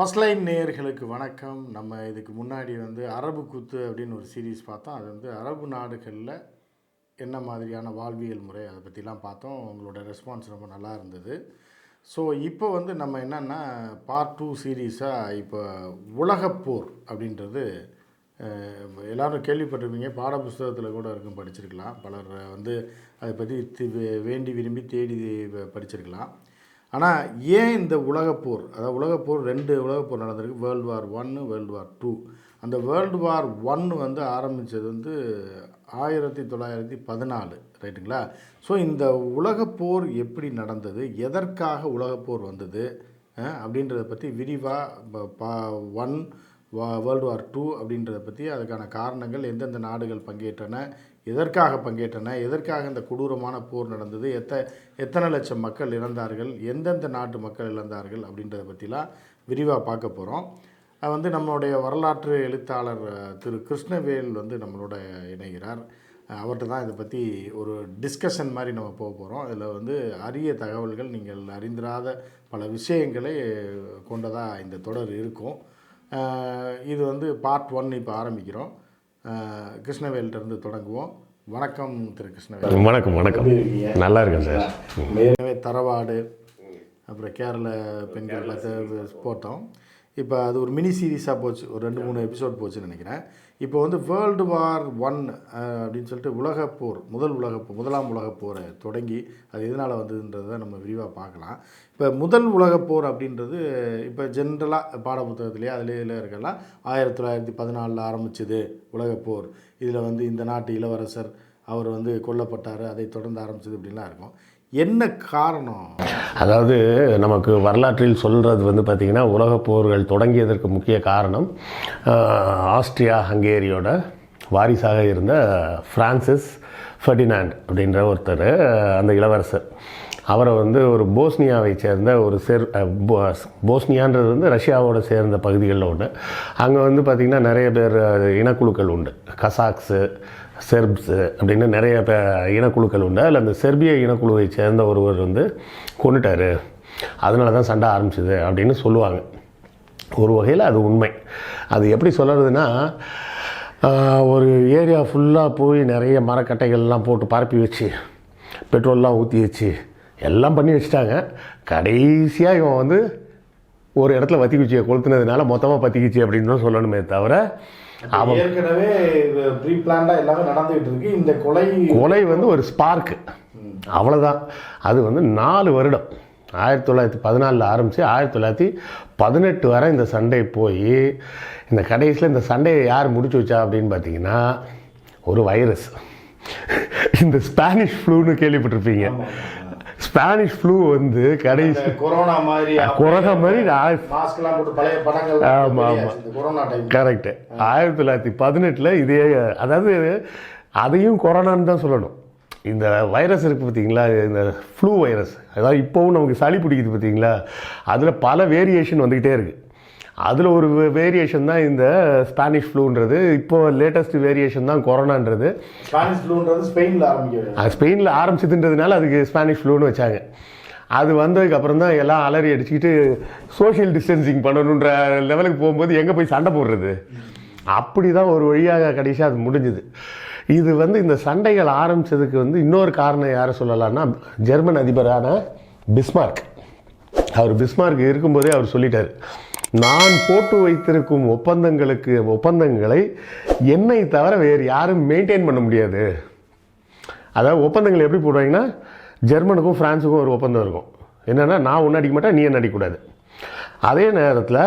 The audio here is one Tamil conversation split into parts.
ஃபஸ்ட் லைன் நேயர்களுக்கு வணக்கம். நம்ம இதுக்கு முன்னாடி வந்து அரபு குத்து அப்படின்னு ஒரு சீரீஸ் பார்த்தோம். அது வந்து அரபு நாடுகளில் என்ன மாதிரியான வாழ்வியல் முறை அதை பற்றிலாம் பார்த்தோம். உங்களோட ரெஸ்பான்ஸ் ரொம்ப நல்லா இருந்தது. ஸோ இப்போ வந்து நம்ம என்னென்னா பார்ட் டூ சீரீஸாக இப்போ உலகப்போர் அப்படின்றது எல்லோரும் கேள்விப்பட்டிருப்பீங்க. பாடப்புஸ்தகத்தில் கூட இருக்கும் படிச்சிருக்கலாம். பலர் வந்து அதை பற்றி தி- வேண்டி விரும்பி தேடி படிச்சிருக்கலாம். ஆனால் ஏன் இந்த உலகப்போர் அதாவது உலகப்போர் ரெண்டு உலகப்போர் நடந்திருக்கு. வேர்ல்டு வார் ஒன்று வேர்ல்டு வார் டூ அந்த வேர்ல்டு வார் ஒன்று வந்து ஆரம்பித்தது வந்து ஆயிரத்தி தொள்ளாயிரத்தி பதினாலு ரைட்டுங்களா? ஸோ இந்த உலகப்போர் எப்படி நடந்தது? எதற்காக உலகப்போர் வந்தது? அப்படின்றத பற்றி விரிவாக பா ஒன் வா வேர்ல்டு வார் டூ அப்படின்றத பற்றி அதுக்கான காரணங்கள் எந்தெந்த நாடுகள் பங்கேற்றன எதற்காக பங்கேற்றன எதற்காக இந்த கொடூரமான போர் நடந்தது எத்த எத்தனை லட்சம் மக்கள் இறந்தார்கள் எந்தெந்த நாட்டு மக்கள் இழந்தார்கள் அப்படின்றத பற்றிலாம் விரிவாக பார்க்க போகிறோம் வந்து நம்மளுடைய வரலாற்று எழுத்தாளர் திரு கிருஷ்ணவேல் வந்து நம்மளோட இணைகிறார். அவர்கிட்ட தான் இதை பற்றி ஒரு டிஸ்கஷன் மாதிரி நம்ம போக போகிறோம் இதில் வந்து அரிய தகவல்கள் நீங்கள் அறிந்திராத பல விஷயங்களை கொண்டதாக இந்த தொடர் இருக்கும். இது வந்து பார்ட் ஒன் இப்போ ஆரம்பிக்கிறோம். அஹ், கிருஷ்ணவேல்கிட்ட இருந்து தொடங்குவோம். வணக்கம் திரு கிருஷ்ணவேல். வணக்கம் வணக்கம்? நல்லா இருக்கேன் சார். ஏற்கனவே தரவாடு அப்புறம் கேரள பெண்கள் போட்டோம். இப்போ அது ஒரு மினி சீரீஸாக போச்சு. ஒரு ரெண்டு மூணு எபிசோட் போச்சுன்னு நினைக்கிறேன். இப்போ வந்து வேர்ல்டு வார் ஒன் அப்படின்னு சொல்லிட்டு உலகப்போர் முதல் உலகப்போர் முதலாம் உலகப்போரை தொடங்கி அது எதனால் வந்ததுன்றதை நம்ம விரிவாக பார்க்கலாம். இப்போ முதல் உலகப்போர் அப்படின்றது இப்போ ஜென்ரலாக பாடப்புத்தகத்துலேயே அதில் அதுலேயே இருக்கலாம். ஆயிரத்தி தொள்ளாயிரத்தி பதினாலில் ஆரம்பிச்சது உலகப்போர் இதில் வந்து இந்த நாட்டு இளவரசர் அவர் வந்து கொல்லப்பட்டார் அதை தொடர்ந்து ஆரம்பிச்சது அப்படின்லாம் இருக்கும். என்ன காரணம்? அதாவது நமக்கு வரலாற்றில் சொல்கிறது வந்து பார்த்திங்கன்னா உலகப் போர்கள் தொடங்கியதற்கு முக்கிய காரணம் ஆஸ்ட்ரியா ஹங்கேரியோட வாரிசாக இருந்த ஃப்ரான்சிஸ் ஃபெர்டினாண்ட் அப்படின்ற ஒருத்தர் அந்த இளவரசர். அவரை வந்து ஒரு போஸ்னியாவை சேர்ந்த ஒரு செர் போஸ்னியான்றது வந்து ரஷ்யாவோடு சேர்ந்த பகுதிகளில் ஒன்று அங்கே வந்து பார்த்திங்கன்னா நிறைய பேர் இனக்குழுக்கள் உண்டு. கசாக்ஸு செர்ப்ஸு அப்படின்னு நிறைய இனக்குழுக்கள் உண்டு. அதில் அந்த செர்பிய இனக்குழுவை சேர்ந்த ஒருவர் வந்து கொண்டுட்டாரு. அதனால தான் சண்டை ஆரம்பிச்சிது அப்படின்னு சொல்லுவாங்க. ஒரு வகையில் அது உண்மை. அது எப்படி சொல்கிறதுனா ஒரு ஏரியா ஃபுல்லாக போய் நிறைய மரக்கட்டைகள்லாம் போட்டு பரப்பி வச்சு பெட்ரோல்லாம் ஊற்றி வச்சு எல்லாம் பண்ணி வச்சுட்டாங்க. கடைசியாக இவன் வந்து ஒரு இடத்துல வத்தி குச்சியை கொளுத்துனதுனால மொத்தமாக பற்றிக்கிச்சு அப்படின்னு தான் சொல்லணுமே தவிர அவன் ஏற்கனவே ப்ரீ பிளான்டாக எல்லாமே நடந்துகிட்டு இருக்கு. இந்த கொலை கொலை வந்து ஒரு ஸ்பார்க்கு அவ்வளோதான் அது வந்து நாலு வருடம். ஆயிரத்தி தொள்ளாயிரத்தி பதினாலில் ஆரம்பித்து ஆயிரத்தி தொள்ளாயிரத்தி பதினெட்டு வரை இந்த சண்டை போய் இந்த கடைசியில் இந்த சண்டையை யார் முடிச்சு வச்சா அப்படின்னு பார்த்தீங்கன்னா ஒரு வைரஸ். இந்த ஸ்பானிஷ் ஃப்ளூன்னு கேள்விப்பட்டிருப்பீங்க. ஸ்பானிஷ் ஃப்ளூ வந்து கடைசி கொரோனா மாதிரி கொரோனா மாதிரி மாஸ்க்லாம் போட்டு பழைய படங்கள் ஆமா, ஆமா. இந்த கொரோனா டைம் கரெக்டு ஆயிரத்தி தொள்ளாயிரத்தி பதினெட்டில் இதே அதாவது அதையும் கொரோனான்னு தான் சொல்லணும். இந்த வைரஸ் இருக்குது பார்த்தீங்களா? இந்த ஃப்ளூ வைரஸ் அதாவது இப்போவும் நமக்கு சளி பிடிக்குது பார்த்தீங்களா? அதில் பல வேரியேஷன் வந்துக்கிட்டே இருக்குது அதில் ஒரு வேரியேஷன் தான் இந்த ஸ்பானிஷ் ஃப்ளூன்றது இப்போ லேட்டஸ்ட் வேரியேஷன் தான் கொரோனான்றது ஸ்பானிஷ் ஃப்ளூன்றது ஸ்பெயினில் ஆரம்பிக்கிறது ஸ்பெயினில் ஆரம்பிச்சதுன்றதுனால அதுக்கு ஸ்பானிஷ் ஃப்ளூன்னு வச்சாங்க. அது வந்ததுக்கு அப்புறம் தான் எல்லாம் அலறி அடிச்சுக்கிட்டு சோஷியல் டிஸ்டன்சிங் பண்ணணுன்ற லெவலுக்கு போகும்போது எங்கே போய் சண்டை போடுறது? அப்படி தான் ஒரு வழியாக கடைசியாக அது முடிஞ்சுது. இது வந்து இந்த சண்டைகள் ஆரம்பிச்சதுக்கு வந்து இன்னொரு காரணம் யாரை சொல்லலாம்னா ஜெர்மன் அதிபரான பிஸ்மார்க் அவர் பிஸ்மார்க் இருக்கும்போதே அவர் சொல்லிட்டார். நான் போட்டு வைத்திருக்கும் ஒப்பந்தங்களுக்கு ஒப்பந்தங்களை என்னை தவிர வேறு யாரும் மெயின்டைன் பண்ண முடியாது. அதாவது ஒப்பந்தங்கள் எப்படி போடுவாங்கன்னா ஜெர்மனுக்கும் ஃப்ரான்ஸுக்கும் ஒரு ஒப்பந்தம் இருக்கும். என்னென்னா நான் ஒன்று அடிக்க மாட்டேன் நீ என்ன அடிக்கக்கூடாது. அதே நேரத்தில்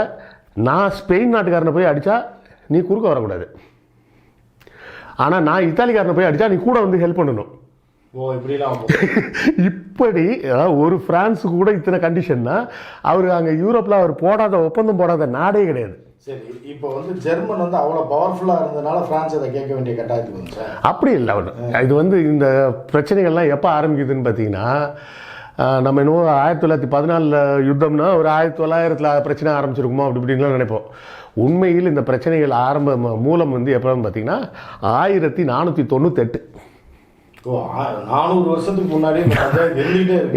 நான் ஸ்பெயின் நாட்டுக்காரனை போய் அடித்தா நீ குறுக்க வரக்கூடாது. ஆனால் நான் இத்தாலிக்காரனை போய் அடித்தா நீ கூட வந்து ஹெல்ப் பண்ணணும். இப்படி ஒரு பிரான்ஸுக்கு கூட இத்தனை கண்டிஷன்னா அவர் அங்கே யூரோப்பில் அவர் போடாத ஒப்பந்தம் போடாத நாடே கிடையாது. சரி இப்போ வந்து ஜெர்மன் வந்து அவ்வளோ பவர்ஃபுல்லாக இருந்ததுனால பிரான்ஸ் அதை கேட்க வேண்டிய கட்டாயத்துக்கு வந்து அப்படி இல்லை ஒன்று இது வந்து இந்த பிரச்சனைகள்லாம் எப்போ ஆரம்பிக்குதுன்னு பார்த்தீங்கன்னா நம்ம என்னவோ ஆயிரத்தி தொள்ளாயிரத்தி பதினாலில் யுத்தம்னா ஒரு ஆயிரத்தி தொள்ளாயிரத்தில் பிரச்சனை ஆரம்பிச்சிருக்குமோ அப்படி இப்படின்லாம் நினைப்போம். உண்மையில் இந்த பிரச்சனைகள் ஆரம்ப மூலம் வந்து எப்போன்னு பார்த்தீங்கன்னா ஆயிரத்தி நானூற்றி தொண்ணூத்தெட்டு. நானூறு வருஷத்துக்கு முன்னாடி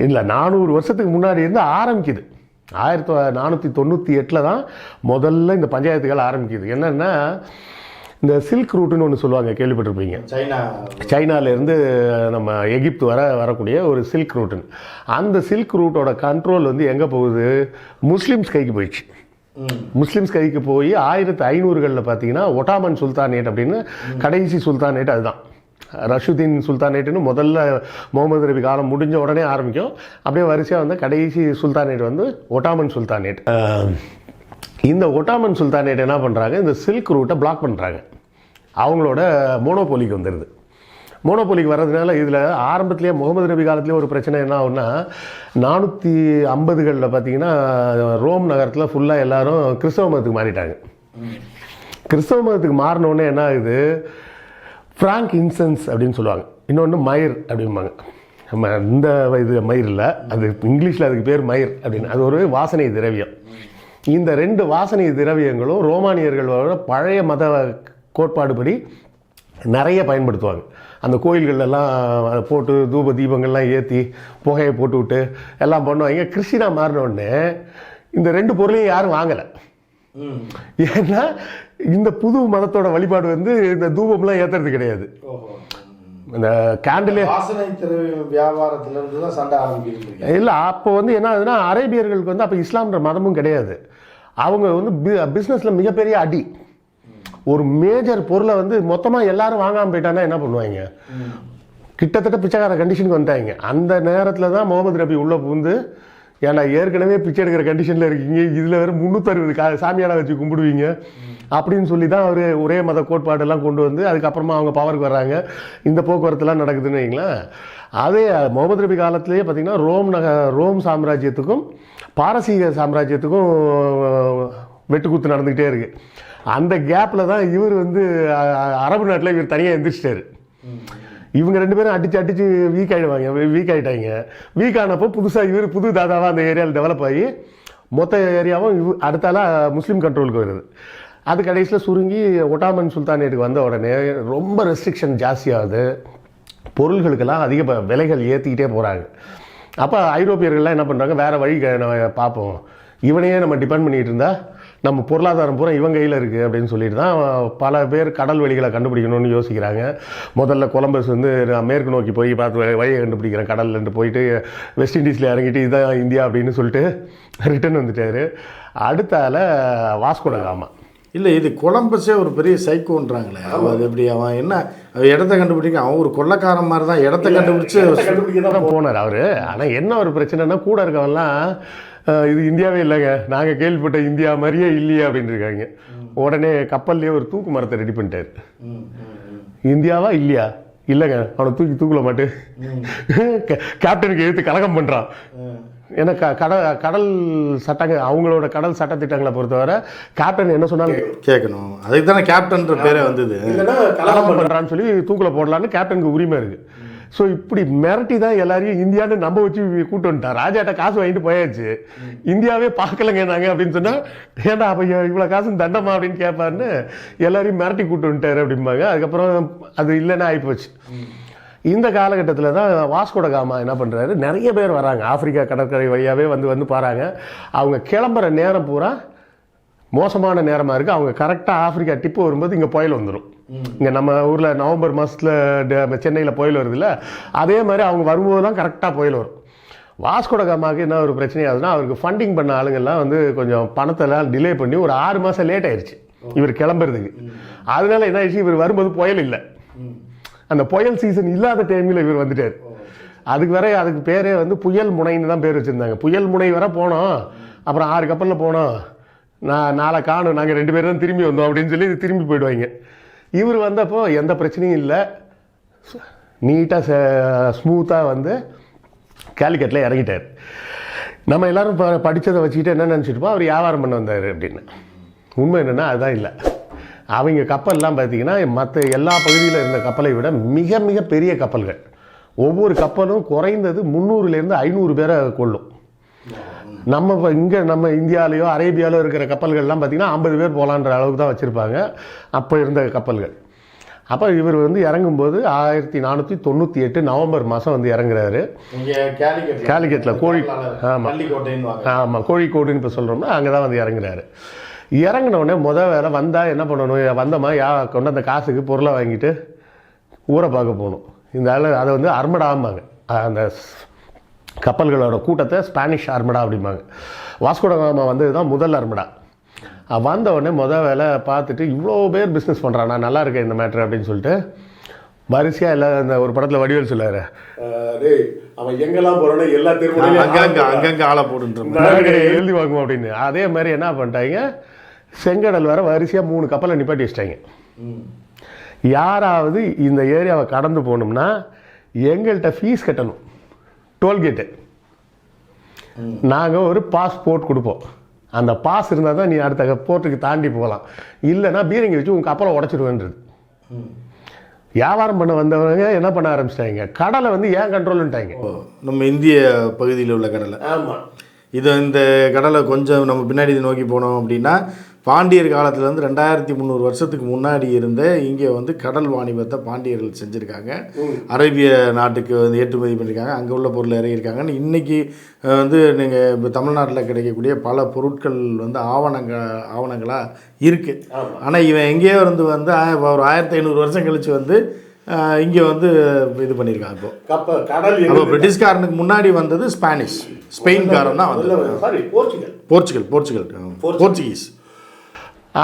இல்லை நானூறு வருஷத்துக்கு முன்னாடி இருந்து ஆரம்பிக்குது. ஆயிரத்தி நானூற்றி தொண்ணூற்றி எட்டில் தான் முதல்ல இந்த பஞ்சாயத்துகள் ஆரம்பிக்குது. என்னென்னா இந்த சில்க் ரூட்டுன்னு ஒன்று சொல்லுவாங்க கேள்விப்பட்டிருப்பீங்க. சைனா. சைனாலேருந்து நம்ம எகிப்து வர வரக்கூடிய ஒரு சில்க் ரூட்டுன்னு. அந்த சில்க் ரூட்டோட கண்ட்ரோல் வந்து எங்கே போகுது? முஸ்லீம்ஸ் கைக்கு போயிடுச்சு. முஸ்லீம்ஸ் கைக்கு போய் ஆயிரத்தி ஐநூறுகளில் பார்த்தீங்கன்னா ஒட்டாமன் சுல்தானேட் அப்படின்னு கடைசி சுல்தானேட் அதுதான். ரஷுதீன் சுல்தானேட்டுன்னு முதல்ல முகமது நபி காலம் முடிஞ்ச உடனே ஆரம்பிக்கும். அப்படியே வரிசையாக வந்து கடைசி சுல்தானேட் வந்து ஒட்டாமன் சுல்தானேட். இந்த ஒட்டாமன் சுல்தானேட் என்ன பண்ணுறாங்க இந்த சில்க் ரூட்டை பிளாக் பண்ணுறாங்க அவங்களோட மோனோபோலிக்கு வந்துடுது மோனோபோலிக்கு வர்றதுனால இதில் ஆரம்பத்திலேயே முகமது நபி காலத்திலே ஒரு பிரச்சனை என்ன ஆகுன்னா நானூற்றி ஐம்பதுகளில் பார்த்தீங்கன்னா ரோம் நகரத்தில் ஃபுல்லாக எல்லாரும் கிறிஸ்தவ மதத்துக்கு மாறிட்டாங்க. கிறிஸ்தவ மதத்துக்கு மாறின உடனே என்ன ஆகுது? ஃப்ராங்க் இன்சென்ஸ் அப்படின்னு சொல்லுவாங்க. இன்னொன்று மயிர் அப்படிம்பாங்க. நம்ம இந்த இது மயிர் இல்லை அது இங்கிலீஷில் அதுக்கு பேர் மயிர் அப்படின்னு. அது ஒரு வாசனை திரவியம். இந்த ரெண்டு வாசனை திரவியங்களும் ரோமானியர்களோட பழைய மத கோட்பாடுபடி நிறைய பயன்படுத்துவாங்க. அந்த கோயில்கள்லாம் போட்டு தூப தீபங்கள்லாம் ஏற்றி புகையை போட்டு விட்டு எல்லாம் பண்ணுவாங்க. கிறிஸ்டினா மாறினோடனே இந்த ரெண்டு பொருளையும் யாரும் வாங்கலை. ஏன்னா இந்த புது மதத்தோட வழிபாடு வந்து இந்த தூபம்லாம் ஏத்துறது கிடையாது. இந்த கேண்டிலே வாசனை திரவிய வியாபாரத்துல இருந்து தான் சண்டை ஆரம்பிக்கிறீங்க இல்லை அப்போ வந்து என்ன ஆகுதுன்னா அரேபியர்களுக்கு வந்து அப்போ இஸ்லாம்ன்ற மதமும் கிடையாது. அவங்க வந்து பிஸ்னஸில் மிகப்பெரிய அடி. ஒரு மேஜர் பொருளை வந்து மொத்தமாக எல்லாரும் வாங்காமல் போயிட்டான்னா என்ன பண்ணுவாங்க? கிட்டத்தட்ட பிச்சைக்கார கண்டிஷனுக்கு வந்துட்டாங்க. அந்த நேரத்தில் தான் முகமது ரபி உள்ளே புகுந்து ஏன்னா ஏற்கனவே பிச்சை எடுக்கிற கண்டிஷனில் இருக்கீங்க. இதில் வேறு முந்நூற்றறுபது கா சாமியாரை வச்சு கும்பிடுவீங்க. அப்படின்னு சொல்லி தான் அவர் ஒரே மத கோட்பாடெல்லாம் கொண்டு வந்து அதுக்கப்புறமா அவங்க பவருக்கு வர்றாங்க. இந்த போக்குவரத்துலாம் நடக்குதுன்னு வைங்களேன். அதே முகமது ரபி காலத்திலேயே பார்த்தீங்கன்னா ரோம் நக ரோம் சாம்ராஜ்யத்துக்கும் பாரசீக சாம்ராஜ்யத்துக்கும் வெட்டுக்குத்து நடந்துக்கிட்டே இருக்குது அந்த கேப்பில் தான் இவர் வந்து அரபு நாட்டில் இவர் தனியாக எந்திரிச்சிட்டாரு. இவங்க ரெண்டு பேரும் அடிச்சு அடிச்சு வீக் ஆயிடுவாங்க வீக் ஆயிட்டாங்க. வீக் ஆனப்போ புதுசாக இவர் புது தாதாவாக அந்த ஏரியாவில் டெவலப் ஆகி மொத்த ஏரியாவும் இவ் அடுத்தால முஸ்லீம் கண்ட்ரோலுக்கு வருது. அது கடைசியில் சுருங்கி ஒட்டாமன் சுல்தானேட்டுக்கு வந்த உடனே ரொம்ப ரெஸ்ட்ரிக்ஷன் ஜாஸ்தியாகுது. பொருள்களுக்கெல்லாம் அதிக ப- விலைகள் ஏற்றிக்கிட்டே போகிறாங்க அப்போ ஐரோப்பியர்கள்லாம் என்ன பண்ணுறாங்க வேறு வழி நம்ம பார்ப்போம். இவனையே நம்ம டிபெண்ட் பண்ணிகிட்டு இருந்தால் நம்ம பொருளாதாரம் பூரா இவன் கையில் இருக்குது அப்படின்னு சொல்லிட்டு தான் பல பேர் கடல் வழிகளை கண்டுபிடிக்கணும்னு யோசிக்கிறாங்க. முதல்ல கொலம்பஸ் வந்து நான் மேற்கு நோக்கி போய் பார்த்து வழி- வழியை கண்டுபிடிக்கிறேன். கடல்லேருந்து போயிட்டு வெஸ்ட் இண்டீஸில் இறங்கிட்டு இதுதான் இந்தியா அப்படின்னு சொல்லிட்டு ரிட்டர்ன் வந்துட்டாரு. அடுத்தால வாஸ்கோட காமா. இல்லை இது கொலம்பஸே ஒரு பெரிய சைக்கோன்றாங்களே. அவன் அது எப்படி அவன் என்ன அவன் இடத்த கண்டுபிடிக்க அவன் ஒரு கொள்ளக்காரன் மாதிரி தான் இடத்த கண்டுபிடிச்சு கண்டுபிடிக்க தான் போனார் அவரு. ஆனால் என்ன ஒரு பிரச்சனைனா கூட இருக்கவன்லாம் இது இந்தியாவே இல்லைங்க. நாங்கள் கேள்விப்பட்ட இந்தியா மாதிரியே இல்லையே அப்படின்னு இருக்காங்க உடனே கப்பல்லையே ஒரு தூக்கு மரத்தை ரெடி பண்ணிட்டாரு. இந்தியாவா இல்லையா? இல்லைங்க. அவனை தூக்கி தூக்கல மாட்டு. கேப்டனுக்கு எழுத்து கலகம் பண்ணுறான். ஏன்னா க கடல் கடல் சட்டங்க அவங்களோட கடல் சட்டத்திட்டங்களை பொறுத்தவரை கேப்டன் என்ன சொன்னாங்க? கேட்கணும். அதுக்கு தானே கேப்டன்ற பேரே வந்தது. கலகம் பண்ணுறான்னு சொல்லி தூக்கில் போடலான்னு கேப்டனுக்கு உரிமை இருக்கு. ஸோ இப்படி மிரட்டி தான் எல்லாரையும் இந்தியான்னு நம்ப வச்சு கூட்டு வந்துட்டான் ராஜாட்ட காசு வாங்கிட்டு போயாச்சு. இந்தியாவே பார்க்கலங்க நாங்கள் அப்படின்னு சொன்னால் ஏன்டா அப்போ இவ்வளோ காசு தண்டமா? அப்படின்னு கேட்பாருன்னு எல்லாரையும் மிரட்டி கூட்டு வந்துட்டாரு அப்படிம்பாங்க. அதுக்கப்புறம் அது இல்லைன்னா ஆகிப்போச்சு இந்த காலகட்டத்தில் தான் வாஸ்கோட காமா என்ன பண்ணுறாரு நிறைய பேர் வராங்க. ஆப்பிரிக்கா கடற்கரை வழியாகவே வந்து வந்து பாருங்க அவங்க கிளம்புற நேரம் பூரா மோசமான நேரமாக இருக்குது அவங்க கரெக்டாக ஆப்பிரிக்கா டிப்பு வரும்போது இங்கே புயல் வந்துடும் இங்கே நம்ம ஊரில் நவம்பர் மாதத்தில் சென்னையில் புயல் வருதுல்ல அதே மாதிரி அவங்க வரும்போது தான் கரெக்டாக புயல் வரும். வாஸ்கோட காமாவுக்கு என்ன ஒரு பிரச்சனை ஆகுதுன்னா அவருக்கு ஃபண்டிங் பண்ண ஆளுங்கெல்லாம் வந்து கொஞ்சம் பணத்தெல்லாம் டிலே பண்ணி ஒரு ஆறு மாதம் லேட் ஆயிடுச்சு இவர் கிளம்புறதுக்கு. அதனால என்ன ஆயிடுச்சு இவர் வரும்போது புயல் இல்லை. அந்த புயல் சீசன் இல்லாத டைமில் இவர் வந்துட்டார். அதுக்கு வர அதுக்கு பேரே வந்து புயல் முனைன்னு தான் பேர் வச்சுருந்தாங்க. புயல் முனை வர போனோம் அப்புறம் ஆறு கப்பலில் போனோம். நான் நாளை காணும் நாங்கள் ரெண்டு பேரும் தான் திரும்பி வந்தோம் அப்படின்னு சொல்லி திரும்பி போயிடுவாங்க. இவர் வந்தப்போ எந்த பிரச்சனையும் இல்லை. நீட்டாக ஸ்மூத்தாக வந்து கேலிக்கட்டில் இறங்கிட்டார். நம்ம எல்லோரும் ப படித்ததை வச்சுக்கிட்டு என்ன நினச்சிட்டுப்போம் அவர் வியாபாரம் பண்ண வந்தார் அப்படின்னு. உண்மை என்னென்னா அதுதான் இல்லை. அவங்க கப்பல்லாம் பார்த்தீங்கன்னா மற்ற எல்லா பகுதியில் இருந்த கப்பலை விட மிக மிக பெரிய கப்பல்கள். ஒவ்வொரு கப்பலும் குறைந்தது முந்நூறுலேருந்து ஐநூறு பேரை கொள்ளும் நம்ம இப்போ இங்கே நம்ம இந்தியாலேயோ அரேபியாலோ இருக்கிற கப்பல்கள்லாம் பார்த்திங்கன்னா ஐம்பது பேர் போகலான்ற அளவுக்கு தான் வச்சுருப்பாங்க. அப்போ இருந்த கப்பல்கள். அப்போ இவர் வந்து இறங்கும்போது ஆயிரத்தி நானூற்றி தொண்ணூற்றி எட்டு நவம்பர் மாதம் வந்து இறங்குறாரு. கேலிக்கட்டில் கோழி ஆமாம் ஆமாம் கோழிக்கோடுன்னு இப்போ சொல்கிறோம்னா அங்கே தான் வந்து இறங்குறாரு. இறங்குன உடனே முத வேலை வந்தால் என்ன பண்ணணும்? வந்தோமா யா கொண்டு அந்த காசுக்கு பொருளை வாங்கிட்டு ஊரை பார்க்க போகணும். இந்த ஆள் அதை வந்து அர்மடாம்பாங்க. அந்த கப்பல்களோட கூட்டத்தை ஸ்பானிஷ் அர்மடா அப்படிம்பாங்க. வாஸ்கோடகாமா வந்தது தான் முதல் அர்மடா அஹ் வந்த உடனே முத வேலை பார்த்துட்டு இவ்வளோ பேர் பிஸ்னஸ் பண்ணுறான் நான் நல்லா இருக்கேன் இந்த மேட்ரு அப்படின்னு சொல்லிட்டு வரிசையாக இல்லை இந்த ஒரு படத்தில் வடிவேல் சொல்லாரு அவன் எங்கெல்லாம் போகிறானோ எல்லா அங்கங்க அங்கங்க ஆளை போட்டுட்டு நாங்க எழுதி வாங்குவோம் அப்படின்னு. அதே மாதிரி என்ன பண்ணிட்டாங்க? செங்கடல் வர வரிசையாக மூணு கப்பலை நிப்பாட்டி வச்சிட்டாங்க. யாராவது இந்த ஏரியாவை கடந்து போகணும்னா எங்கள்கிட்ட ஃபீஸ் கட்டணும். டோல்கேட்டு நாங்கள் ஒரு பாஸ்போர்ட் கொடுப்போம். அந்த பாஸ் இருந்தால் தான் நீ அடுத்த போர்ட்டுக்கு தாண்டி போகலாம். இல்லைன்னா பீரங்கி வச்சு உங்கள் கப்பலை உடச்சிடுவேன்றது. வியாபாரம் பண்ண வந்தவங்க என்ன பண்ண ஆரம்பிச்சிட்டாங்க? கடலை வந்து ஏன் கண்ட்ரோல்ன்ட்டாங்க நம்ம இந்திய பகுதியில் உள்ள கடலை. ஆமாம் இது இந்த கடலை கொஞ்சம் நம்ம பின்னாடி நோக்கி போனோம் அப்படின்னா பாண்டியர் காலத்துல இருந்து ரெண்டாயிரத்தி முந்நூறு வருஷத்துக்கு முன்னாடி இருந்த இங்கே வந்து கடல் வாணிபத்தை பாண்டியர்கள் செஞ்சுருக்காங்க. அரேபிய நாட்டுக்கு வந்து ஏற்றுமதி பண்ணியிருக்காங்க அங்கே உள்ள பொருள் இறங்கியிருக்காங்க இன்னைக்கு அஹ், வந்து நீங்கள் இப்போ தமிழ்நாட்டில் கிடைக்கக்கூடிய பல பொருட்கள் வந்து ஆவணங்க ஆவணங்களாக இருக்குது ஆனால் இவன் எங்கேயோ இருந்து வந்து ஒரு ஆயிரத்தி ஐநூறு வருஷம் கழிச்சு வந்து இங்கே வந்து இது பண்ணியிருக்காங்க இப்போ. கப்பல் கடல் அப்போ பிரிட்டிஷ்காரனுக்கு முன்னாடி வந்தது ஸ்பானிஷ். ஸ்பெயின்காரன் தான் வந்தது. Sorry Portugal. Portugal Portugal. Portuguese.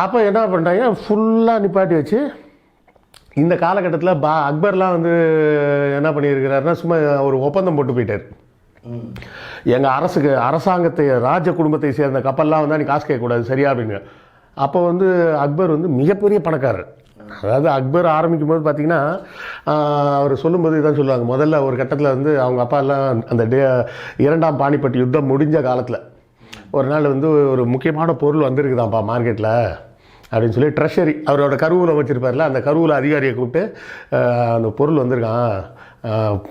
அப்போ என்ன பண்ணிட்டாங்க ஃபுல்லாக நிப்பாட்டி வச்சு இந்த காலகட்டத்தில் பா அக்பர்லாம் வந்து என்ன பண்ணியிருக்கிறாருன்னா சும்மா ஒரு ஒப்பந்தம் போட்டு போயிட்டார். எங்கள் அரசுக்கு அரசாங்கத்தை ராஜ குடும்பத்தை சேர்ந்த கப்பல்லாம் வந்தால் நீ காசு கேட்கக்கூடாது சரியா அப்படின்னு. அப்போ வந்து அக்பர் வந்து மிகப்பெரிய பணக்காரர். அதாவது அக்பர் ஆரம்பிக்கும் போது பார்த்திங்கன்னா அவர் சொல்லும்போது இதான் சொல்லுவாங்க. முதல்ல ஒரு கட்டத்தில் வந்து அவங்க அப்பா எல்லாம் அந்த டே இரண்டாம் பாணிப்பட்டி யுத்தம் முடிஞ்ச காலத்தில் ஒரு நாள் வந்து ஒரு முக்கியமான பொருள் வந்திருக்குதான்ப்பா மார்க்கெட்டில் அப்படின்னு சொல்லி ட்ரெஷரி அவரோட கருவூலம் வச்சுருப்பார்ல அந்த கருவூல அதிகாரியை கூப்பிட்டு அந்த பொருள் வந்திருக்கான்.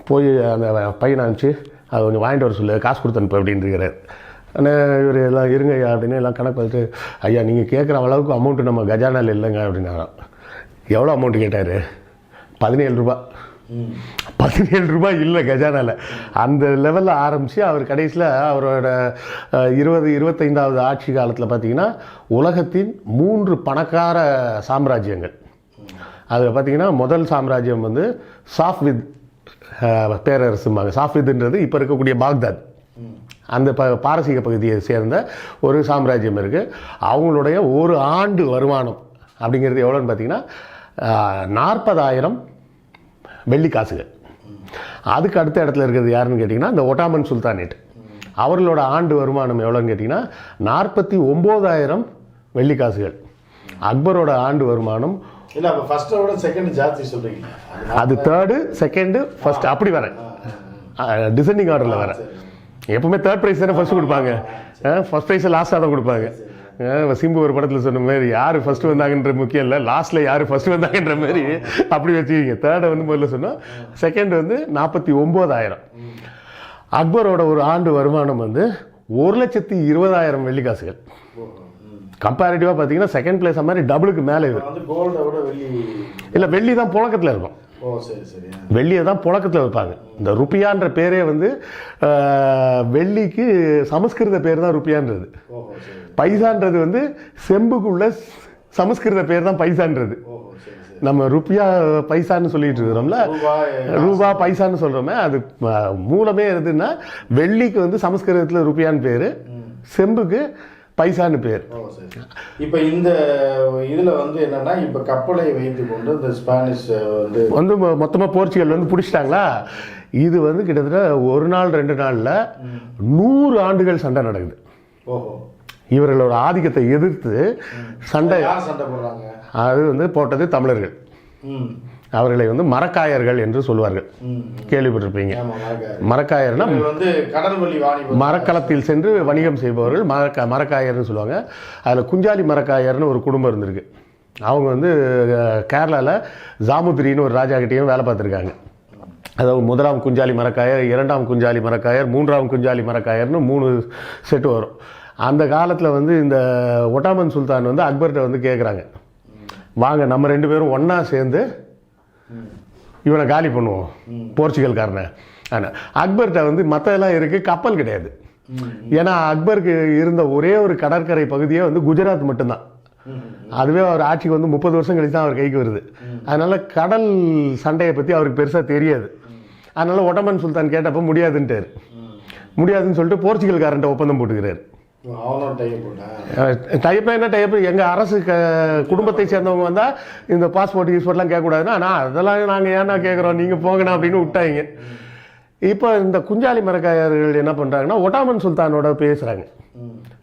போய் அந்த பையனை அனுப்பிச்சு அதை கொஞ்சம் வாங்கிட்டு வர சொல்லு காசு கொடுத்து அனுப்பு அப்படின்னு இருக்கிறார் ஆனால் இவர் எல்லாம் இருங்க ஐயா அப்படின்னு எல்லாம் கணக்கு பார்த்துட்டு ஐயா நீங்கள் கேட்குற அளவுக்கு அமௌண்ட்டு நம்ம கஜானால இல்லைங்க அப்படின்னாராம். எவ்வளோ அமௌண்ட் கேட்டார்? பதினேழு ரூபா. பதினேழு ரூபாய் இல்லை கஜானால. அந்த லெவலில் ஆரம்பித்து அவர் கடைசியில் அவரோட இருபது இருபத்தைந்தாவது ஆட்சி காலத்தில் பார்த்தீங்கன்னா உலகத்தின் மூன்று பணக்கார சாம்ராஜ்யங்கள். அதில் பார்த்தீங்கன்னா முதல் சாம்ராஜ்யம் வந்து சாஃப்வித் பேரரசும்பாங்க. சாஃப்வித்ன்றது இப்போ இருக்கக்கூடிய பாக்தாத். அந்த ப பாரசீக பகுதியை சேர்ந்த ஒரு சாம்ராஜ்யம் இருக்குது அவங்களுடைய ஒரு ஆண்டு வருமானம் அப்படிங்கிறது எவ்வளோன்னு பார்த்தீங்கன்னா நாற்பதாயிரம் வெள்ளி காசுகள். அதுக்கு அடுத்த இடத்துல இருக்கிறது யாருன்னு கேட்டிங்கன்னா இந்த ஒட்டாமன் சுல்தானேட். அவர்களோட ஆண்டு வருமானம் எவ்வளோன்னு கேட்டிங்கன்னா நாற்பத்தி ஒம்போதாயிரம் வெள்ளி காசுகள். அக்பரோட ஆண்டு வருமானம் இல்லை அப்போ ஃபர்ஸ்ட்டை விட செகண்ட் ஜாஸ்தி சொல்கிறீங்க அது தேர்டு செகண்டு ஃபர்ஸ்ட் அப்படி வரேன் டிசெண்டிங் ஆர்டரில் வரேன் எப்பவுமே தேர்ட் ப்ரைஸ் தானே ஃபர்ஸ்ட் கொடுப்பாங்க. ஃபர்ஸ்ட் ப்ரைஸை லாஸ்ட்டாக தான் கொடுப்பாங்க. சிம்பு ஒரு படத்தில் சொன்ன மாதிரி யார் ஃபர்ஸ்ட் வந்தாங்கன்ற முக்கியம் இல்லை. லாஸ்ட்டில் யார் ஃபர்ஸ்ட் வந்தாங்கன்ற மாதிரி அப்படி வச்சுக்கிங்க. தேர்டை வந்து முதல்ல சொன்னோம் செகண்ட் வந்து நாற்பத்தி ஒம்போதாயிரம். அக்பரோட ஒரு ஆண்டு வருமானம் வந்து ஒரு லட்சத்தி இருபதாயிரம் வெள்ளி காசுகள் கம்பேரிட்டிவாக பார்த்தீங்கன்னா செகண்ட் பிளேஸ் மாதிரி டபுளுக்கு மேலே இல்லை வெள்ளி தான் புழக்கத்தில் இருக்கும். வெள்ளியை தான் புழக்கத்தில் வைப்பாங்க. இந்த ருப்பியான்ற பேரே வந்து வெள்ளிக்கு சமஸ்கிருத பேர் தான் ருப்பியான்றது பைசான்றது வந்து செம்புக்குள்ள சமஸ்கிருத பேர் தான் பைசான்றது நம்ம ருப்பியா பைசான்னு சொல்லிட்டு இருக்கிறோம்ல? ரூபா பைசான்னு சொல்கிறோமே அது மூலமே எதுன்னா வெள்ளிக்கு வந்து சமஸ்கிருதத்தில் ருப்பியான்னு பேர் செம்புக்கு பைசான்னு பேர். இப்போ இந்த இதில் வந்து என்னன்னா இப்போ கப்பலை வைத்து கொண்டு இந்த ஸ்பானிஷ் வந்து வந்து மொத்தமாக போர்ச்சுகல் வந்து பிடிச்சிட்டாங்களா? இது வந்து கிட்டத்தட்ட ஒரு நாள் ரெண்டு நாளில் நூறு ஆண்டுகள் சண்டை நடக்குது. ஓஹோ. இவர்களோட ஆதிக்கத்தை எதிர்த்து சண்டை சண்டை போடுறாங்க? அது வந்து போட்டது தமிழர்கள். அவர்களை வந்து மரக்காயர்கள் என்று சொல்வார்கள். கேள்விப்பட்டிருப்பீங்க. மரக்காயர்னா இவர்கள் வந்து கடல் வழி வாணிபம் மரக்களத்தில் சென்று வணிகம் செய்பவர்கள் மரக்க மரக்காயர்னு சொல்லுவாங்க. அதில் குஞ்சாலி மரக்காயர்னு ஒரு குடும்பம் இருந்திருக்கு. அவங்க வந்து கேரளாவில் ஜாமுத்ரின்னு ஒரு ராஜா கிட்டேயும் வேலை பார்த்துருக்காங்க. அதாவது முதலாம் குஞ்சாலி மரக்காயர் இரண்டாம் குஞ்சாலி மரக்காயர் மூன்றாம் குஞ்சாலி மரக்காயர்னு மூணு செட்டு வரும். அந்த காலத்தில் வந்து இந்த ஒட்டாமன் சுல்தான் வந்து அக்பர்கிட்ட வந்து கேட்குறாங்க வாங்க நம்ம ரெண்டு பேரும் ஒன்றா சேர்ந்து இவனை காலி பண்ணுவோம் போர்ச்சுகல்காரனை. ஆனால் அக்பர்கிட்ட வந்து மற்றதெல்லாம் இருக்குது கப்பல் கிடையாது. ஏன்னா அக்பருக்கு இருந்த ஒரே ஒரு கடற்கரை பகுதியே வந்து குஜராத் மட்டும்தான். அதுவே அவர் ஆட்சிக்கு வந்து முப்பது வருஷம் கழிச்சு தான் அவர் கைக்கு வருது. அதனால் கடல் சண்டையை பற்றி அவருக்கு பெருசாக தெரியாது. அதனால் ஒட்டமன் சுல்தான் கேட்டப்போ முடியாதுன்ட்டார். முடியாதுன்னு சொல்லிட்டு போர்ச்சுகல்காரன்ட்ட ஒப்பந்தம் போட்டுக்கிறார். டைப் என்ன டைப் எங்கள் அரசு க குடும்பத்தை சேர்ந்தவங்க வந்தால் இந்த பாஸ்போர்ட் கீஸ்போர்ட்லாம் கேட்கக்கூடாதுன்னா ஆனால் அதெல்லாம் நாங்கள் ஏன்னா கேட்குறோம்? நீங்கள் போங்கண்ணா அப்படின்னு விட்டாங்க. இப்போ இந்த குஞ்சாலி மரக்காயர்கள் என்ன பண்ணுறாங்கன்னா ஒட்டாமன் சுல்தானோட பேசுகிறாங்க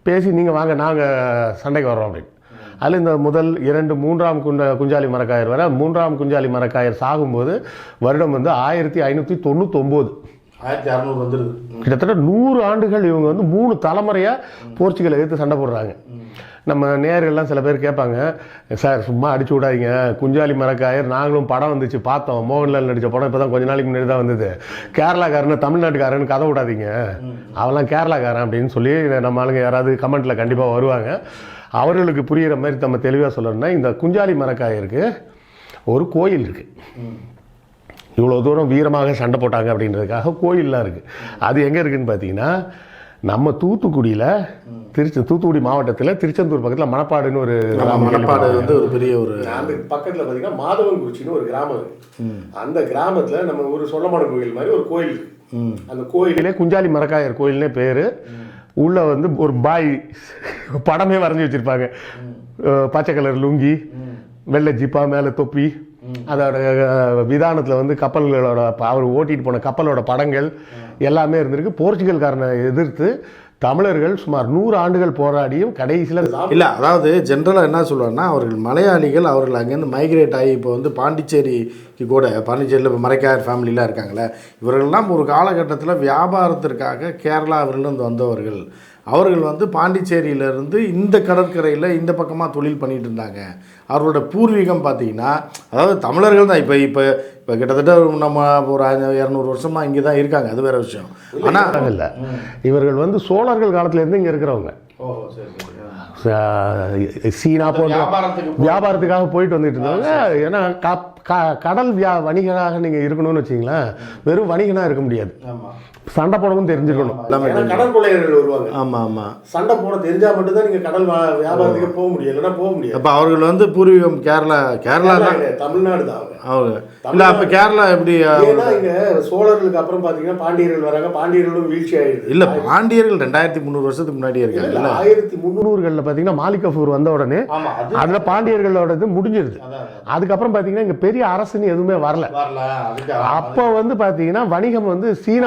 பேசி நீங்கள் வாங்க நாங்கள் சண்டைக்கு வர்றோம் அப்படின்னு. அதில் இந்த முதல் இரண்டு மூன்றாம் குண்ட குஞ்சாலி மரக்காயர் வர மூன்றாம் குஞ்சாலி மரக்காயர் சாகும்போது வருடம் வந்து ஆயிரத்தி ஐநூற்றி தொண்ணூத்தொம்போது. ஆயிரத்தி அறநூறு வந்துருது. கிட்டத்தட்ட நூறு ஆண்டுகள் இவங்க வந்து மூணு தலைமுறையாக போர்ச்சுகலை எதிர்த்து சண்டை போடுறாங்க. நம்ம நேர்கள்லாம் சில பேர் கேட்பாங்க சார் சும்மா அடிச்சு விடாதீங்க. குஞ்சாலி மரக்காயர் நாங்களும் படம் வந்துச்சு பார்த்தோம். மோகன்லால் நடித்த படம் இப்போ தான் கொஞ்ச நாளைக்கு முன்னாடி தான் வந்தது. கேரளாக்காரன் தமிழ்நாட்டுக்காரன் கதை விடாதீங்க. அவெல்லாம் கேரளாக்காரன் அப்படின்னு சொல்லி நம்ம ஆளுங்க யாராவது கமெண்ட்டில் கண்டிப்பாக வருவாங்க. அவர்களுக்கு புரிகிற மாதிரி நம்ம தெளிவாக சொல்லணும்னா இந்த குஞ்சாலி மரக்காயருக்கு ஒரு கோயில் இருக்குது இவ்வளோ தூரம் வீரமாக சண்டை போட்டாங்க அப்படின்றதுக்காக கோயில்லாம் இருக்குது அது எங்கே இருக்குன்னு பார்த்தீங்கன்னா நம்ம தூத்துக்குடியில் திருச்சி தூத்துக்குடி மாவட்டத்தில் திருச்செந்தூர் பக்கத்தில் மணப்பாடுன்னு ஒரு மணப்பாடு வந்து ஒரு பெரிய ஒரு அந்த பக்கத்தில் பார்த்தீங்கன்னா மாதவன்குறிச்சின்னு ஒரு கிராமம் இருக்கு. அந்த கிராமத்தில் நம்ம ஒரு சொல்லமான கோயில் மாதிரி ஒரு கோயில் இருக்கு. அந்த கோயிலே குஞ்சாலி மரக்காயர் கோயில்னே பேர். உள்ள வந்து ஒரு பாய் படமே வரைஞ்சி வச்சிருப்பாங்க. பச்சை கலர் லுங்கி வெள்ளை ஜிப்பா மேலே தொப்பி. அதோட விதானத்தில் வந்து கப்பல்களோட அவர் ஓட்டிட்டு போன கப்பலோட படங்கள் எல்லாமே இருந்திருக்கு. போர்ச்சுகல்காரனை எதிர்த்து தமிழர்கள் சுமார் நூறு ஆண்டுகள் போராடியும் கடைசியில் இல்லை அதாவது ஜென்ரலாக என்ன சொல்லுவாங்கன்னா அவர்கள் மலையாளிகள் அவர்கள் அங்கேருந்து மைக்ரேட் ஆகி இப்போ வந்து பாண்டிச்சேரிக்கு கூட பாண்டிச்சேரியில் இப்போ மரைக்காயர் ஃபேமிலிலாம் இருக்காங்களே இவர்கள்லாம் ஒரு காலகட்டத்தில் வியாபாரத்திற்காக கேரளாவிலிருந்து வந்தவர்கள். அவர்கள் வந்து பாண்டிச்சேரியிலேருந்து இந்த கடற்கரையில் இந்த பக்கமாக தொழில் பண்ணிட்டு இருந்தாங்க அவர்களோட பூர்வீகம் பார்த்தீங்கன்னா அதாவது தமிழர்கள் தான் இப்போ இப்போ இப்போ கிட்டத்தட்ட நம்ம ஒரு இரநூறு வருஷமாக இங்கே தான் இருக்காங்க. அது வேற விஷயம். ஆனால் இல்லை இவர்கள் வந்து சோழர்கள் காலத்துலேருந்து இங்கே இருக்கிறவங்க. ஓ சரி சரி ச- சீனா போன்ற வியாபாரத்துக்கு வியாபாரத்துக்காக போயிட்டு வந்துட்டு இருந்தாங்க ஏன்னா கப்- க- கடல் வியா வணிகராக நீங்கள் இருக்கணும்னு வச்சிங்களேன் வெறும் வணிகனாக இருக்க முடியாது. சண்டை போடவும் ஏன்னா கடல் கொள்ளையர்கள் வருவாங்க. ஆமாம் ஆமாம் சண்டை போட தெரிஞ்சா மட்டும்தான் நீங்கள் கடல் வா- வியாபாரத்துக்கு போக முடியும் இல்லைன்னா போக முடியாது. அப்போ அவர்கள் வந்து பூர்வீகம் கேரளா கேரளா தான். தமிழ்நாடு தான் அவங்க. அவங்க. இல்லை அப்போ கேரளா எப்படி ஏன்னா இங்க சோழர்களுக்கு அப்புறம் பாத்தீங்கன்னா பாண்டியர்கள் வராங்க பாண்டியர்களும் வீழ்ச்சி ஆயிடுது. இல்லை பாண்டியர்கள் ரெண்டாயிரத்தி முந்நூறு வருஷத்துக்கு முன்னாடி இருக்காங்க ஆயிரத்தி முந்நூறுகளில் பார்த்தீங்கன்னா மாலிக் கஃபூர் வந்த உடனே அதில் பாண்டியர்களோட இது முடிஞ்சிருது அதுக்கப்புறம் பார்த்தீங்கன்னா இங்கே பெரிய அரசுன்னு எதுவுமே வரல. வரல அதுக்கு அப்போ வந்து பார்த்தீங்கன்னா வணிகம் வந்து சீன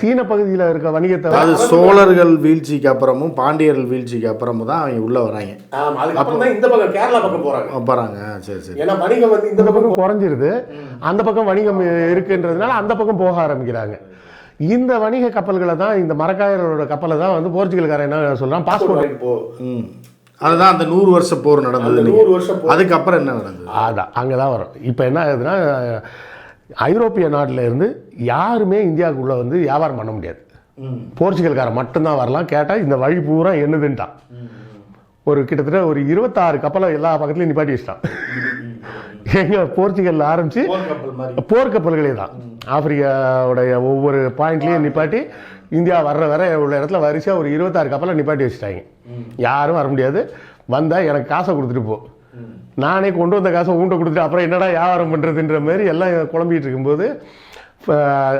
சீன பகுதியில் இருக்க வணிகத்தை அது சோழர்கள் வீழ்ச்சிக்கு அப்புறமும் பாண்டியர்கள் வீழ்ச்சிக்கு அப்புறமும் தான் அவங்க உள்ளே வராங்க. தான் இந்த பக்கம் கேரளா பக்கம் போறாங்க. போகிறாங்க சரி சரி. ஏன்னா வணிகம் வந்து இந்த பக்கம் குறைஞ்சிருது. அந்த பக்கம் வணிகம் இருக்குன்றதுனால அந்த பக்கம் போக ஆரம்பிக்கிறாங்க. இந்த வணிக கப்பல்களை தான் இந்த மரக்காயரோட கப்பலை தான் வந்து போர்ச்சுகல்காரன் என்ன சொல்றான்? பாஸ்போர்ட் போ. அதுதான் அந்த நூறு வருஷ போர் நடந்தது நூறு வருஷம் அதுக்கப்புறம் என்ன நடந்தது? அதான் அங்கே தான் வரும். இப்போ என்ன ஆகுதுன்னா ஐரோப்பிய நாட்டில் இருந்து யாருமே இந்தியாவுக்குள்ளே வந்து வியாபாரம் பண்ண முடியாது. போர்ச்சுகல்காரன் மட்டும்தான் வரலாம். கேட்டால் இந்த வழி பூரா என்னதுன்ட்டான். ஒரு கிட்டத்தட்ட ஒரு இருபத்தாறு கப்பலை எல்லா பக்கத்துலையும் நிப்பாட்டி வச்சிட்டான். எங்க போர்ச்சுகல்ல மாதிரி. போர்க்கப்பல்களே தான். ஆப்பிரிக்காவுடைய ஒவ்வொரு பாயிண்ட்லேயும் நிப்பாட்டி இந்தியா வர்ற வர உள்ள இடத்துல வரிசையாக ஒரு இருபத்தாறு கப்பலை நிப்பாட்டி வச்சுட்டாங்க. யாரும் வர முடியாது. வந்தால் எனக்கு காசை கொடுத்துட்டு போ. நானே கொண்டு வந்த காசை ஊண்ட கொடுத்துட்டு அப்புறம் என்னடா வியாபாரம் பண்ணுறதுன்ற மாதிரி எல்லாம் குழம்பிகிட்டு இருக்கும்போது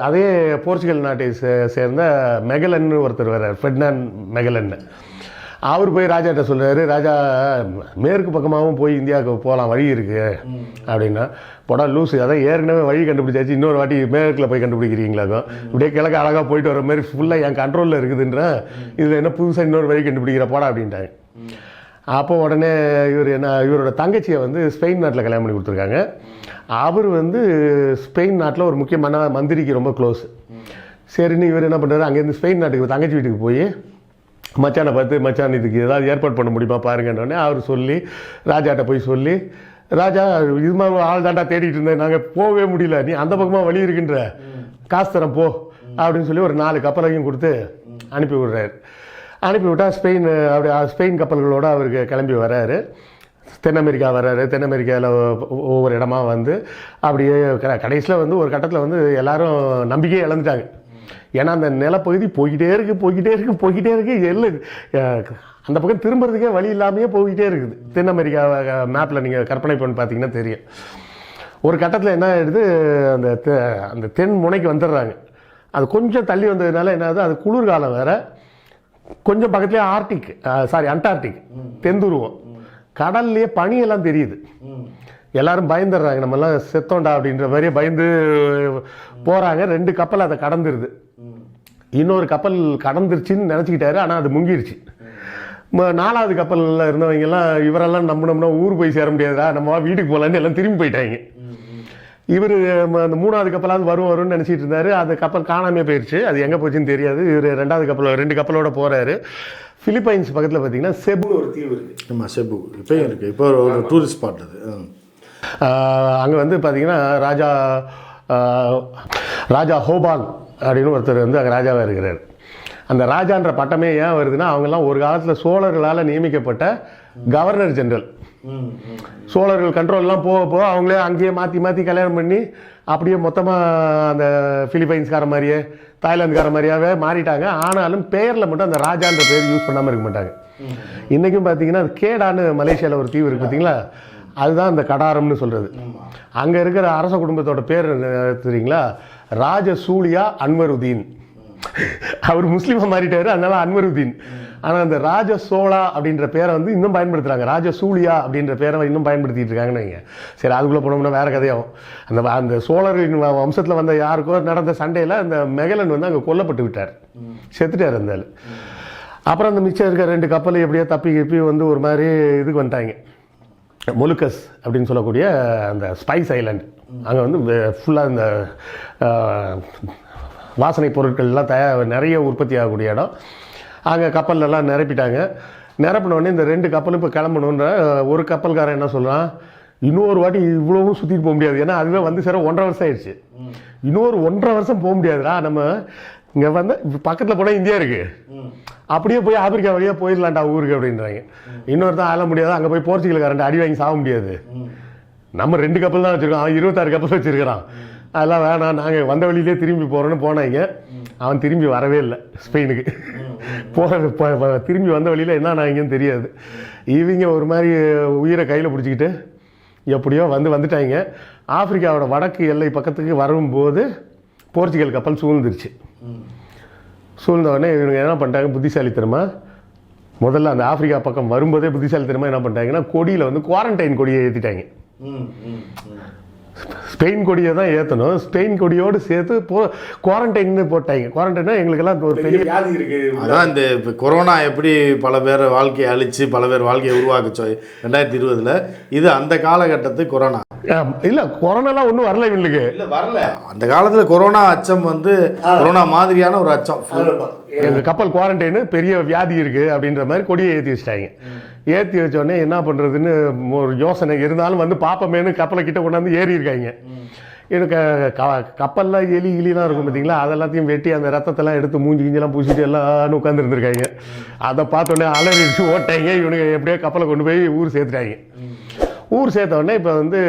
அதே போர்ச்சுகல் நாட்டை சே- சேர்ந்த மெகலன்னு ஒருத்தர் வர்றார் ஃபெட்னான் மெகலன்னு. அவர் போய் ராஜாட்ட சொல்றாரு ராஜா மேற்கு பக்கமாகவும் போய் இந்தியாவுக்கு போகலாம் வழி இருக்குது அப்படின்னா போடா லூஸு அதான் ஏற்கனவே வழி கண்டுபிடிச்சாச்சு இன்னொரு வாட்டி மேற்கில் போய் கண்டுபிடிக்கிறீங்களாக்கும் இப்படியே கிழக்கு அழகாக போயிட்டு வர மாதிரி ஃபுல்லாக என் கண்ட்ரோலில் இருக்குதுன்ற இதில் என்ன புதுசாக இன்னொரு வழி கண்டுபிடிக்கிற போடா அப்படின்ட்டாங்க அப்போ உடனே இவர் என்ன இவரோட தங்கச்சியை வந்து ஸ்பெயின் நாட்டில் கல்யாணம் பண்ணி கொடுத்துருக்காங்க. அவர் வந்து ஸ்பெயின் நாட்டில் ஒரு முக்கியமான மந்திரிக்கு ரொம்ப க்ளோஸ் சரின்னு இவர் என்ன பண்ணுறாரு அங்கேருந்து ஸ்பெயின் நாட்டுக்கு தங்கச்சி வீட்டுக்கு போய் மச்சானை பார்த்து மச்சான் இதுக்கு ஏதாவது ஏற்பாடு பண்ண முடியுமா பாருங்கன்னொடனே அவர் சொல்லி ராஜாட்ட போய் சொல்லி ராஜா இது மாதிரி ஆள் தாண்டா தேடிட்டு இருந்தேன். நாங்கள் போகவே முடியல. நீ அந்த பக்கமாக வழி இருக்கின்ற. காசு தரம் போ. அப்படின்னு சொல்லி ஒரு நாலு கப்பலையும் கொடுத்து அனுப்பி விடுறாரு. அனுப்பிவிட்டால் ஸ்பெயின் அப்படி ஸ்பெயின் கப்பல்களோடு அவருக்கு கிளம்பி வராரு. தென் அமெரிக்கா வர்றாரு தென் அமெரிக்காவில் ஒவ்வொரு இடமா வந்து அப்படியே கடைசியில் வந்து ஒரு கட்டத்தில் வந்து எல்லாரும் நம்பிக்கையை இழந்துட்டாங்க. ஏன்னா அந்த நிலப்பகுதி போய்கிட்டே இருக்குது போய்கிட்டே இருக்குது போய்கிட்டே இருக்குது எல்லாம் அந்த பக்கம் திரும்புறதுக்கே வழி இல்லாமையே போய்கிட்டே இருக்குது. தென் அமெரிக்கா மேப்பில் நீங்கள் கற்பனை பண்ணி பார்த்தீங்கன்னா தெரியும். ஒரு கட்டத்தில் என்ன ஆகிடுது அந்த தெ- அந்த தென் முனைக்கு வந்துடுறாங்க. அது கொஞ்சம் தள்ளி வந்ததுனால என்ன ஆகுது? அது குளிர்காலம் வேறு. கொஞ்சம் பக்கத்துலேயே ஆர்டிக் சாரி அண்டார்டிக் தென்துருவம் கடல்லையே பனியெல்லாம் தெரியுது. எல்லாரும் பயந்துடுறாங்க நம்மலாம் செத்தோண்டா அப்படின்ற மாதிரியே பயந்து போகிறாங்க ரெண்டு கப்பல் அதை கடந்துருது. இன்னொரு கப்பல் கடந்துருச்சுன்னு நினச்சிக்கிட்டாரு ஆனால் அது முங்கிருச்சு. நாலாவது கப்பலில் இருந்தவங்கெல்லாம் இவரெல்லாம் நம்பினோம்னா ஊர் போய் சேர முடியாதா நம்ம வீட்டுக்கு போகலான்னு எல்லாம் திரும்பி போயிட்டாங்க. இவர் அந்த மூணாவது கப்பலாவது வரும் வரும்னு நினச்சிட்டு இருந்தாரு. அந்த கப்பல் காணாமே போயிடுச்சு அது எங்கே போச்சுன்னு தெரியாது. இவர் ரெண்டாவது கப்பல் ரெண்டு கப்பலோட போகிறாரு பிலிப்பைன்ஸ் பக்கத்தில் பார்த்தீங்கன்னா செபுன்னு ஒரு தீவு இருக்குது ஆமாம் செபு. இப்போயும் இருக்குது இப்போ ஒரு டூரிஸ்ட் ஸ்பாட் அது. அங்கே வந்து பார்த்தீங்கன்னா ராஜா ராஜா ஹோபால் அப்படின்னு ஒருத்தர் வந்து அங்கே ராஜாவாக இருக்கிறார். அந்த ராஜான்ற பட்டமே ஏன் வருதுன்னா அவங்கெல்லாம் ஒரு காலத்தில் சோழர்களால் நியமிக்கப்பட்ட கவர்னர் ஜெனரல் சோழர்கள் கண்ட்ரோல்லாம் போக போக அவங்களே அங்கேயே மாற்றி மாற்றி கல்யாணம் பண்ணி அப்படியே மொத்தமாக அந்த பிலிப்பைன்ஸ்கார மாதிரியே தாய்லாந்துக்கார மாதிரியாவே மாறிட்டாங்க. ஆனாலும் பேரில் மட்டும் அந்த ராஜான்ற பேர் யூஸ் பண்ணாமல் இருக்க மாட்டாங்க. இன்றைக்கும் பார்த்தீங்கன்னா அது கேடான்னு மலேசியாவில் ஒரு தீவு இருக்குது பார்த்தீங்களா அதுதான் அந்த கடாரம்னு சொல்கிறது அங்கே இருக்கிற அரச குடும்பத்தோட பேர் என்ன தெரியுங்களா? ராஜ சூலியா அன்வருதீன். அவர் முஸ்லீமாக மாறிட்டார் அதனால அன்வருதீன். ஆனால் அந்த ராஜ சோழா அப்படின்ற பேரை வந்து இன்னும் பயன்படுத்துகிறாங்க ராஜ சூலியா அப்படின்ற பேரை இன்னும் பயன்படுத்திட்டு இருக்காங்கன்னு வைங்க. சரி அதுக்குள்ளே போனோம்னா வேற கதையாகும். அந்த அந்த சோழர்களின் வம்சத்தில் வந்த யாருக்கோ நடந்த சண்டையில் அந்த மெகலன் வந்து அங்கே கொல்லப்பட்டு விட்டார். செத்துட்டார் அந்த அப்புறம் அந்த மிச்சம் இருக்க ரெண்டு கப்பல் எப்படியோ தப்பி கிப்பி வந்து ஒரு மாதிரி இதுக்கு வந்துட்டாங்க. மொலுக்கஸ் அப்படின்னு சொல்லக்கூடிய அந்த ஸ்பைஸ் ஐலாண்ட் அங்கே வந்து ஃபுல்லாக இந்த வாசனை பொருட்கள்லாம் தயார் நிறைய உற்பத்தி ஆகக்கூடிய இடம். அங்கே கப்பல்லாம் நிரப்பிட்டாங்க. நிரப்பினோடனே இந்த ரெண்டு கப்பலும் இப்போ கிளம்பணுன்ற ஒரு கப்பல்காரன் என்ன சொல்கிறான் இன்னொரு வாட்டி இவ்வளவும் சுற்றிட்டு போக முடியாது. ஏன்னா அதுவே வந்து சேர ஒன்றரை வருஷம் ஆயிடுச்சு. இன்னொரு ஒன்றரை வருஷம் போக முடியாதுடா நம்ம இங்கே வந்து பக்கத்தில் போனால் இந்தியா இருக்குது அப்படியே போய் ஆப்பிரிக்கா வழியாக போயிடலாம்டா ஊருக்கு அப்படின்றாங்க. இன்னொருத்தான் ஆள முடியாது? அங்கே போய் போர்ச்சுகல்காரன் அடி வாங்கி சாக முடியாது. நம்ம ரெண்டு கப்பல் தான் வச்சுருக்கோம். அவன் இருபத்தாறு கப்பல் வச்சுருக்கிறான். அதெல்லாம் வேணாம். நாங்கள் வந்த வழியிலே திரும்பி போகிறோன்னு போனாங்க. அவன் திரும்பி வரவே இல்லை ஸ்பெயினுக்கு. போகிற திரும்பி வந்த வழியில் என்ன தெரியாது. இவங்க ஒரு மாதிரி உயிரை கையில் பிடிச்சிக்கிட்டு எப்படியோ வந்து வந்துட்டாங்க. ஆப்பிரிக்காவோட வடக்கு எல்லை பக்கத்துக்கு வரும்போது போர்ச்சுகல் கப்பல் சூழ்ந்துருச்சு. சூழ்ந்தவொடனே இவங்க என்ன பண்ணிட்டாங்க? புத்திசாலித்தனமாக முதல்ல அந்த ஆப்பிரிக்கா பக்கம் வரும்போதே புத்திசாலித்தனமாக என்ன பண்ணிட்டாங்கன்னா கொடியில் வந்து குவாரண்டைன் கொடியை ஏற்றிட்டாங்க ஸ்பெயின் கொடியை தான் ஏற்றணும் ஸ்பெயின் கொடியோடு சேர்த்து போ குவாரண்டைன்னு போட்டாங்க. குவாரண்டைனா எங்களுக்கெல்லாம் ஒரு பெரிய வியாதி இருக்குது அதான் இந்த இப்போ கொரோனா எப்படி பல பேர் வாழ்க்கையை அழிச்சு பல பேர் வாழ்க்கையை உருவாக்குச்சோ ரெண்டாயிரத்தி இருபதுல இது அந்த காலகட்டத்து கொரோனா இல்லை கொரோனாலாம் ஒன்றும் வரல இவங்களுக்கு. இல்லை வரல. அந்த காலத்தில் கொரோனா அச்சம் வந்து கொரோனா மாதிரியான ஒரு அச்சம். எங்கள் கப்பல் குவாரண்டைனு பெரிய வியாதி இருக்குது அப்படின்ற மாதிரி கொடியை ஏற்றி வச்சிட்டாங்க. ஏற்றி வச்சோடனே என்ன பண்ணுறதுன்னு ஒரு யோசனை இருந்தாலும் வந்து பார்ப்போமேனு கப்பலை கிட்ட கொண்டாந்து ஏறி இருக்காங்க. எனக்கு க கப்பலில் எலி கிளிலாம் இருக்கும் பார்த்தீங்களா அதெல்லாத்தையும் வெட்டி அந்த ரத்தத்தெல்லாம் எடுத்து மூஞ்சி கிஞ்செல்லாம் பூசிட்டு எல்லாம் உட்காந்துருந்துருக்காங்க அதை பார்த்தோன்னே அலறிச்சு ஓட்டாங்க. இவனுக்கு எப்படியோ கப்பலை கொண்டு போய் ஊர் சேர்த்துட்டாங்க. ஊர் சேர்த்த உடனே இப்போ வந்து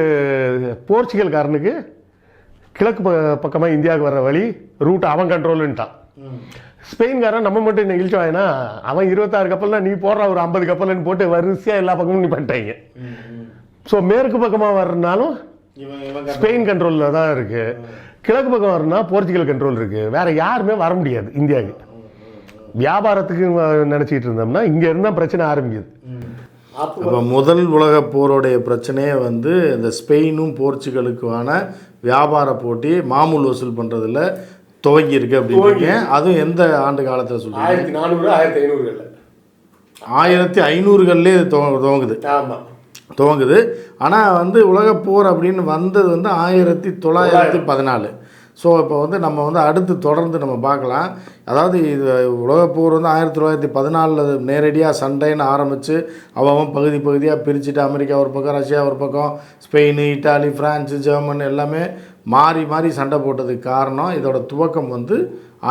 போர்ச்சுகல்காரனுக்கு கிழக்கு ப- பக்கமாக இந்தியாவுக்கு வர்ற வழி ரூட் அவன் கண்ட்ரோலுன்ட்டான் ஸ்பெயின்காரன் நம்ம மட்டும் நெகிழ்ச்சி வாயினா அவன் இருபத்தாறு கப்பல்னா நீ போடுற ஒரு ஐம்பது கப்பல்னு போட்டு வரிசையாக எல்லா பக்கமும் நீ பண்ணிட்டாங்க. ஸோ மேற்கு பக்கமாக வர்றதுனாலும் ஸ்பெயின் கண்ட்ரோலில் தான் இருக்கு. கிழக்கு பக்கம் வரணும்னா போர்ச்சுகல் கண்ட்ரோல் இருக்கு. வேற யாருமே வர முடியாது இந்தியாவுக்கு. வியாபாரத்துக்கு நினச்சிட்டு இருந்தோம்னா இங்கே இருந்தால் பிரச்சனை ஆரம்பிக்குது. அப்போ முதல் உலக போருடைய பிரச்சனையே வந்து இந்த ஸ்பெயினும் போர்ச்சுகலுக்குமான வியாபார போட்டி மாமூல் வசூல் பண்ணுறதுல துவங்கி இருக்கு அப்படின்னு அதுவும் எந்த ஆண்டு காலத்தில் சொல்றீங்க? ஆயிரத்தி நானூறு ஆயிரத்தி ஐநூறுகளில். ஆயிரத்தி ஐநூறுகள்லேயே இது துவ துவங்குது. ஆமாம் துவங்குது. ஆனால் வந்து உலகப் போர் அப்படின்னு வந்தது வந்து ஆயிரத்தி தொள்ளாயிரத்தி பதினாலு. ஸோ இப்போ வந்து நம்ம வந்து அடுத்து தொடர்ந்து நம்ம பார்க்கலாம். அதாவது இது உலகப்போர் வந்து ஆயிரத்தி தொள்ளாயிரத்தி பதினாலில் நேரடியாக சண்டைன்னு ஆரம்பித்து அவன் பகுதி பகுதியாக பிரிச்சுட்டு அமெரிக்கா ஒரு பக்கம் ரஷ்யா ஒரு பக்கம் ஸ்பெயின் இட்டாலி ஃப்ரான்ஸு ஜெர்மன் எல்லாமே மாறி மாறி சண்டை போட்டதுக்கு காரணம் இதோட துவக்கம் வந்து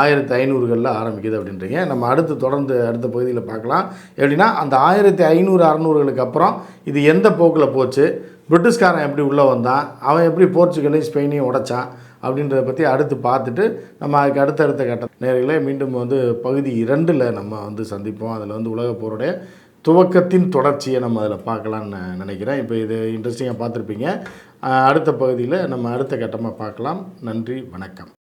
ஆயிரத்தி ஐநூறுகளில் ஆரம்பிக்குது அப்படின்றீங்க. நம்ம அடுத்து தொடர்ந்து அடுத்த பகுதியில் பார்க்கலாம். எப்படின்னா அந்த ஆயிரத்தி ஐநூறு அறநூறுகளுக்கு அப்புறம் இது எந்த போக்கில் போச்சு? பிரிட்டிஷ்காரன் எப்படி உள்ளே வந்தான்? அவன் எப்படி போர்ச்சுகலையும் ஸ்பெயினையும் உடைச்சான்? அப்படின்றத பற்றி அடுத்து பார்த்துட்டு நம்ம அதுக்கு அடுத்தடுத்த கட்ட நேர்களை மீண்டும் வந்து பகுதி இரண்டில் நம்ம வந்து சந்திப்போம். அதில் வந்து உலகப் போருடைய துவக்கத்தின் தொடர்ச்சியை நம்ம அதில் பார்க்கலான்னு நினைக்கிறேன். இப்போ இது இன்ட்ரெஸ்டிங்காக பார்த்துருப்பீங்க. அடுத்த பகுதியில் நம்ம அடுத்த கட்டமாக பார்க்கலாம். நன்றி வணக்கம்.